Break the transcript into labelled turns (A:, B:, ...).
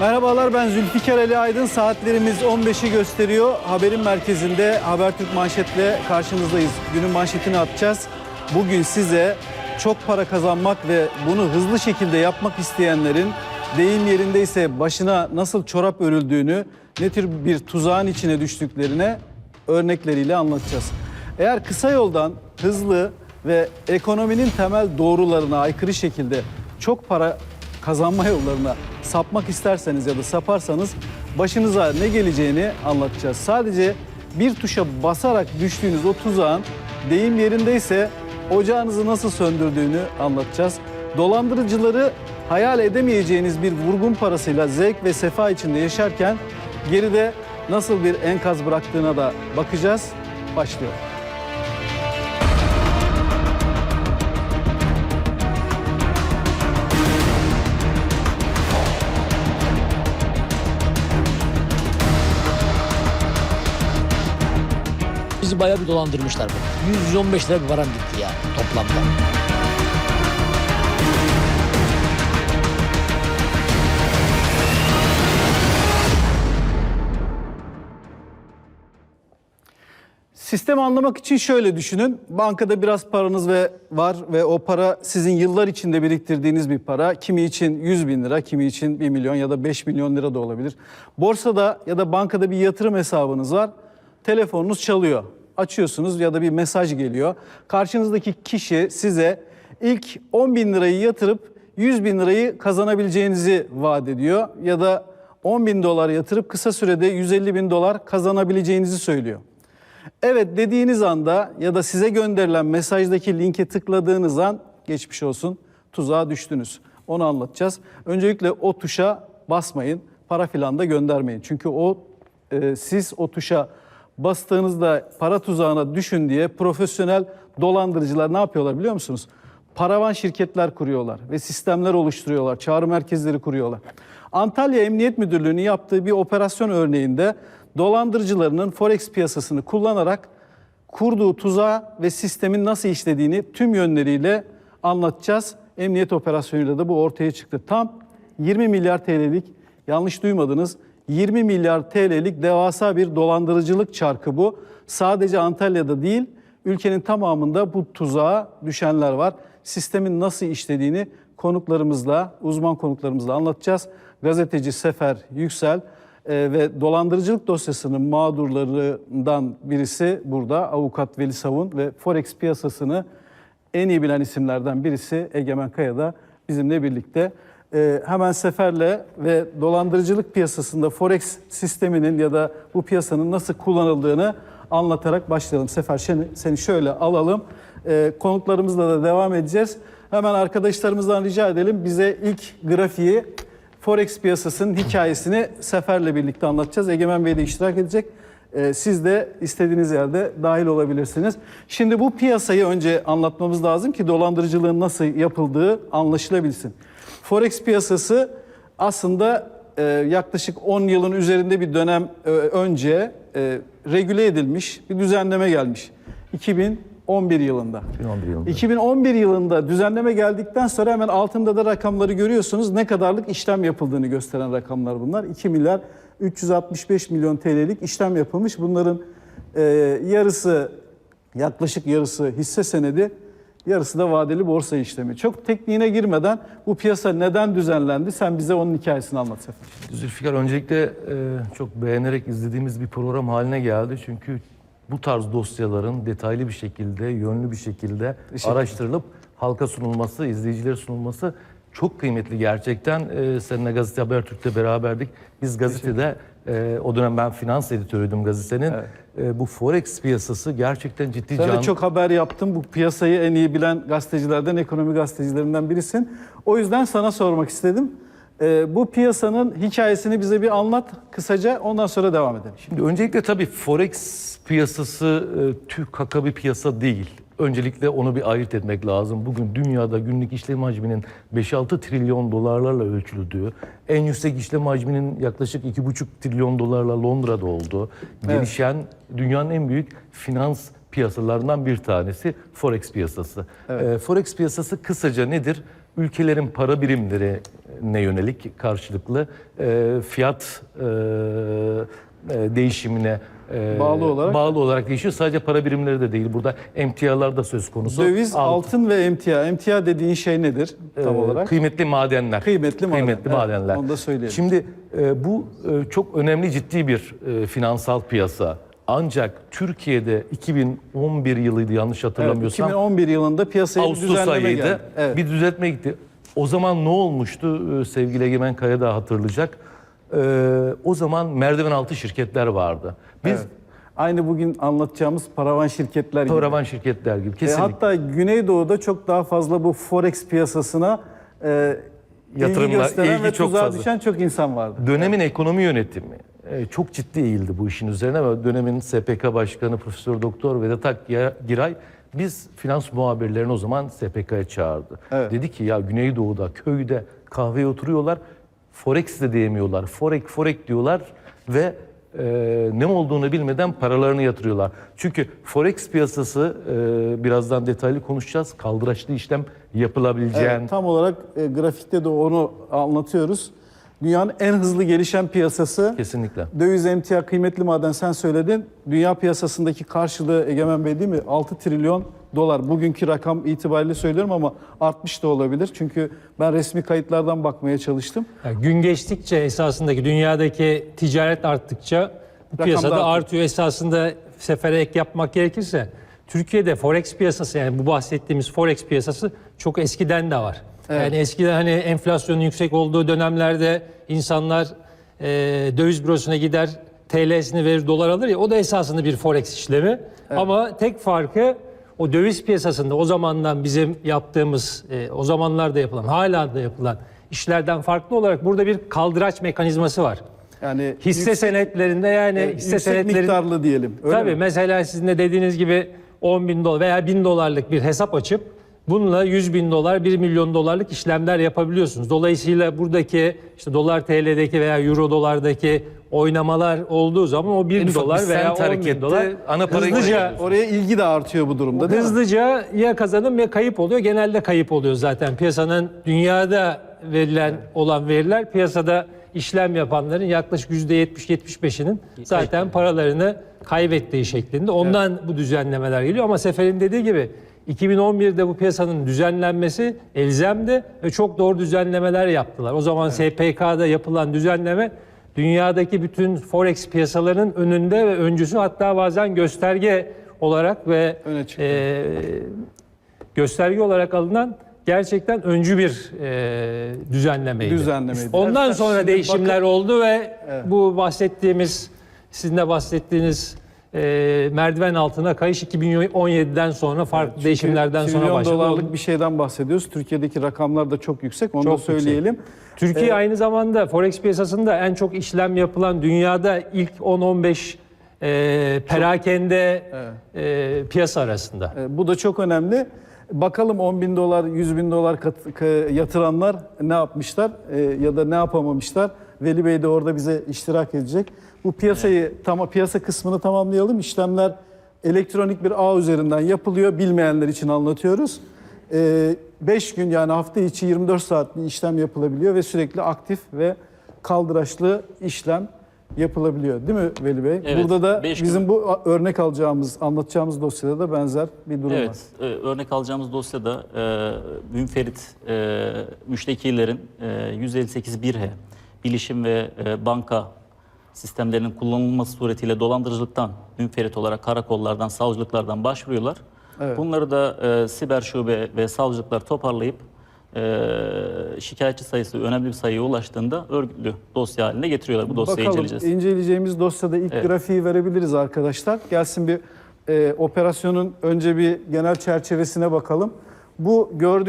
A: Merhabalar ben Zülfikar Ali Aydın. Saatlerimiz 15'i gösteriyor. Haberin merkezinde Habertürk manşetle karşınızdayız. Günün manşetini atacağız. Bugün size çok para kazanmak ve bunu hızlı şekilde yapmak isteyenlerin deyim yerindeyse başına nasıl çorap örüldüğünü, ne tür bir tuzağın içine düştüklerine örnekleriyle anlatacağız. Eğer kısa yoldan hızlı ve ekonominin temel doğrularına aykırı şekilde çok para kazanma yollarına sapmak isterseniz ya da saparsanız başınıza ne geleceğini anlatacağız. Sadece bir tuşa basarak düştüğünüz o tuzağın deyim yerindeyse ocağınızı nasıl söndürdüğünü anlatacağız. Dolandırıcıları hayal edemeyeceğiniz bir vurgun parasıyla zevk ve sefa içinde yaşarken geride nasıl bir enkaz bıraktığına da bakacağız. Başlıyor.
B: Bizi bayağı bir dolandırmışlar bu. 115 lira bir param gitti ya toplamda.
A: Sistemi anlamak için şöyle düşünün. Bankada biraz paranız ve var ve o para sizin yıllar içinde biriktirdiğiniz bir para. Kimi için 100 bin lira, kimi için 1 milyon ya da 5 milyon lira da olabilir. Borsada ya da bankada bir yatırım hesabınız var. Telefonunuz çalıyor. Açıyorsunuz ya da bir mesaj geliyor. Karşınızdaki kişi size ilk 10 bin lirayı yatırıp 100 bin lirayı kazanabileceğinizi vaat ediyor. Ya da 10 bin dolar yatırıp kısa sürede 150 bin dolar kazanabileceğinizi söylüyor. Evet dediğiniz anda ya da size gönderilen mesajdaki linke tıkladığınız an geçmiş olsun tuzağa düştünüz. Onu anlatacağız. Öncelikle o tuşa basmayın. Para filan da göndermeyin. Çünkü o e, siz o tuşa bastığınızda para tuzağına düşün diye profesyonel dolandırıcılar ne yapıyorlar biliyor musunuz? Paravan şirketler kuruyorlar ve sistemler oluşturuyorlar. Çağrı merkezleri kuruyorlar. Antalya Emniyet Müdürlüğü'nün yaptığı bir operasyon örneğinde dolandırıcılarının forex piyasasını kullanarak kurduğu tuzağı ve sistemin nasıl işlediğini tüm yönleriyle anlatacağız. Emniyet operasyonuyla da bu ortaya çıktı. Tam 20 milyar TL'lik yanlış duymadınız 20 milyar TL'lik devasa bir dolandırıcılık çarkı bu. Sadece Antalya'da değil ülkenin tamamında bu tuzağa düşenler var. Sistemin nasıl işlediğini konuklarımızla, uzman konuklarımızla anlatacağız. Gazeteci Sefer Yüksel e, ve dolandırıcılık dosyasının mağdurlarından birisi burada avukat Veli Savun ve Forex piyasasını en iyi bilen isimlerden birisi Egemen Kaya da bizimle birlikte. E, hemen Sefer'le ve dolandırıcılık piyasasında Forex sisteminin ya da bu piyasanın nasıl kullanıldığını anlatarak başlayalım. Sefer seni, seni şöyle alalım. E, konuklarımızla da devam edeceğiz. Hemen arkadaşlarımızdan rica edelim bize ilk grafiği Forex piyasasının hikayesini Sefer'le birlikte anlatacağız. Egemen Bey de iştirak edecek. Ee, Siz de istediğiniz yerde dahil olabilirsiniz. Şimdi bu piyasayı önce anlatmamız lazım ki dolandırıcılığın nasıl yapıldığı anlaşılabilsin. Forex piyasası aslında e, yaklaşık 10 yılın üzerinde bir dönem e, önce e, regüle edilmiş bir düzenleme gelmiş. 2011 yılında.
C: 2011 yılında.
A: 2011 yılında düzenleme geldikten sonra hemen altında da rakamları görüyorsunuz. Ne kadarlık işlem yapıldığını gösteren rakamlar bunlar. 2 milyar 365 milyon TL'lik işlem yapılmış. Bunların e, yarısı yaklaşık yarısı hisse senedi, yarısı da vadeli borsa işlemi. Çok tekniğine girmeden bu piyasa neden düzenlendi? Sen bize onun hikayesini anlat Sefer.
C: Zülfikar öncelikle e, çok beğenerek izlediğimiz bir program haline geldi. Çünkü bu tarz dosyaların detaylı bir şekilde, yönlü bir şekilde araştırılıp halka sunulması, izleyicilere sunulması çok kıymetli gerçekten. E, seninle Gazete Habertürk'te beraberdik. Biz gazetede, e, o dönem ben finans editörüydüm gazetenin. E, bu Forex piyasası gerçekten ciddi
A: Sen de
C: can...
A: çok haber yaptın. Bu piyasayı en iyi bilen gazetecilerden, ekonomi gazetecilerinden birisin. O yüzden sana sormak istedim. Ee, bu piyasanın hikayesini bize bir anlat kısaca. Ondan sonra devam edelim.
C: Şimdi öncelikle tabii Forex piyasası e, haka bir piyasa değil. Öncelikle onu bir ayırt etmek lazım. Bugün dünyada günlük işlem hacminin 5-6 trilyon dolarlarla ölçüldüğü, en yüksek işlem hacminin yaklaşık 2,5 trilyon dolarla Londra'da olduğu, gelişen dünyanın en büyük finans piyasalarından bir tanesi Forex piyasası. E, Forex piyasası kısaca nedir? ülkelerin para birimlerine yönelik karşılıklı e, fiyat e, e, değişimine e,
A: Bağlı olarak-
C: bağlı olarak değişiyor. Sadece para birimleri de değil. Burada emtialar da söz konusu.
A: Döviz,
C: Altın,
A: altın ve emtia. Emtia dediğin şey nedir tam
C: e,
A: olarak?
C: Kıymetli madenler.
A: Kıymetli maden,
C: Kıymetli
A: evet,
C: madenler.
A: onu da söyleyelim.
C: Şimdi e, bu çok önemli ciddi bir finansal piyasa. Ancak Türkiye'de 2011 yılıydı yanlış
A: Evet,
C: hatırlamıyorsam.
A: 2011 yılında piyasaya bir düzenleme
C: ayıydı.
A: geldi. Evet.
C: Bir düzeltme gitti. O zaman ne olmuştu Ee, sevgili Egemen Kaya da hatırlayacak. Ee, o zaman merdiven altı şirketler vardı. Biz
A: Evet. Aynı bugün anlatacağımız paravan şirketler gibi.
C: paravan şirketler gibi
A: E,
C: kesinlikle.
A: hatta Güneydoğu'da çok daha fazla bu forex piyasasına e, ilgi
C: Yatırımlar,
A: gösteren
C: ilgi
A: ve
C: çok
A: tuzağa
C: fazla.
A: düşen çok insan vardı.
C: Dönemin ekonomi yönetimi e, çok ciddi eğildi bu işin üzerine ve dönemin SPK Başkanı Profesör Doktor Vedat Akgiray biz finans muhabirlerini o zaman SPK'ya çağırdı.
A: Evet.
C: Dedi ki ya Güneydoğu'da köyde kahveye oturuyorlar. Forex de diyemiyorlar. Forek forek diyorlar ve e, ne olduğunu bilmeden paralarını yatırıyorlar. Çünkü forex piyasası e, birazdan detaylı konuşacağız. Kaldıraçlı işlem yapılabileceğin
A: Evet, tam olarak e, grafikte de onu anlatıyoruz. Dünyanın en hızlı gelişen piyasası.
C: kesinlikle.
A: Döviz emtia kıymetli maden sen söyledin. Dünya piyasasındaki karşılığı Egemen Bey değil mi? 6 trilyon dolar. Bugünkü rakam itibariyle söylüyorum ama artmış da olabilir. Çünkü ben resmi kayıtlardan bakmaya çalıştım.
D: Yani gün geçtikçe esasındaki dünyadaki ticaret arttıkça bu piyasada
A: artıyor.
D: artıyor. Esasında sefere ek yapmak gerekirse Türkiye'de forex piyasası yani bu bahsettiğimiz forex piyasası çok eskiden de var. Yani eskiden hani enflasyonun yüksek olduğu dönemlerde insanlar e, döviz bürosuna gider TL'sini verir dolar alır ya o da esasında bir forex işlemi. Ama tek farkı o döviz piyasasında o zamandan bizim yaptığımız, e, o zamanlarda yapılan, hala da yapılan işlerden farklı olarak burada bir kaldıraç mekanizması var.
A: Yani
D: Hisse
A: yüksek-
D: senetlerinde yani
A: e,
D: hisse
A: yüksek
D: senetlerin...
A: miktarlı diyelim. Öyle
D: Tabii
A: mi?
D: mesela sizin de dediğiniz gibi 10 bin dolar veya 1000 dolarlık bir hesap açıp bununla 100 bin dolar, 1 milyon dolarlık işlemler yapabiliyorsunuz. Dolayısıyla buradaki işte dolar TL'deki veya euro dolardaki oynamalar olduğu zaman o 1
C: En ufak bir
D: dolar veya
C: sent
D: 10 bin dolar
C: ana parayı
D: hızlıca.
A: Oraya ilgi de artıyor bu durumda değil mi?
D: Hızlıca ya kazanım ya kayıp oluyor. Genelde kayıp oluyor zaten. Piyasanın dünyada verilen olan veriler piyasada işlem yapanların yaklaşık %70-75'inin zaten paralarını kaybettiği şeklinde. Ondan bu düzenlemeler geliyor ama Sefer'in dediği gibi 2011'de bu piyasanın düzenlenmesi elzemdi ve çok doğru düzenlemeler yaptılar. O zaman SPK'da yapılan düzenleme dünyadaki bütün forex piyasalarının önünde ve öncüsü hatta bazen gösterge olarak ve e, gösterge olarak alınan gerçekten öncü bir e, düzenlemeydi.
A: Düzenlemeydi.
D: Ondan
A: Evet,
D: sonra değişimler oldu ve bu bahsettiğimiz sizin de bahsettiğiniz e, merdiven altına kayış 2017'den sonra farklı değişimlerden sonra
A: Trilyon
D: başladı.
A: dolarlık bir şeyden bahsediyoruz. Türkiye'deki rakamlar da çok yüksek. Onu
D: Çok
A: da
D: yüksek.
A: söyleyelim.
D: Türkiye
A: Ee,
D: aynı zamanda forex piyasasında en çok işlem yapılan dünyada ilk 10-15 e, perakende e, piyasa arasında.
A: E, Bu da çok önemli. Bakalım 10 bin dolar, 100 bin dolar kat- k- yatıranlar ne yapmışlar e, ya da ne yapamamışlar. Veli Bey de orada bize iştirak edecek. Bu piyasayı, tam piyasa kısmını tamamlayalım. İşlemler elektronik bir ağ üzerinden yapılıyor. Bilmeyenler için anlatıyoruz. 5 gün yani hafta içi 24 saat bir işlem yapılabiliyor ve sürekli aktif ve kaldıraçlı işlem yapılabiliyor. Değil mi Veli Bey?
E: Evet,
A: Burada da
E: beş gün.
A: bizim bu örnek alacağımız, anlatacağımız dosyada da benzer bir durum var.
E: Evet, örnek alacağımız dosyada e, münferit e, müştekilerin e, 158 1H bilişim ve e, banka sistemlerinin kullanılması suretiyle dolandırıcılıktan münferit olarak karakollardan, savcılıklardan başvuruyorlar. Bunları da e, siber şube ve savcılıklar toparlayıp e, şikayetçi sayısı önemli bir sayıya ulaştığında örgütlü dosya haline getiriyorlar. Bu dosyayı
A: Bakalım
E: inceleyeceğiz.
A: inceleyeceğimiz dosyada ilk
E: Evet.
A: grafiği verebiliriz arkadaşlar. Gelsin bir e, operasyonun önce bir genel çerçevesine bakalım. Bu gördüğünüz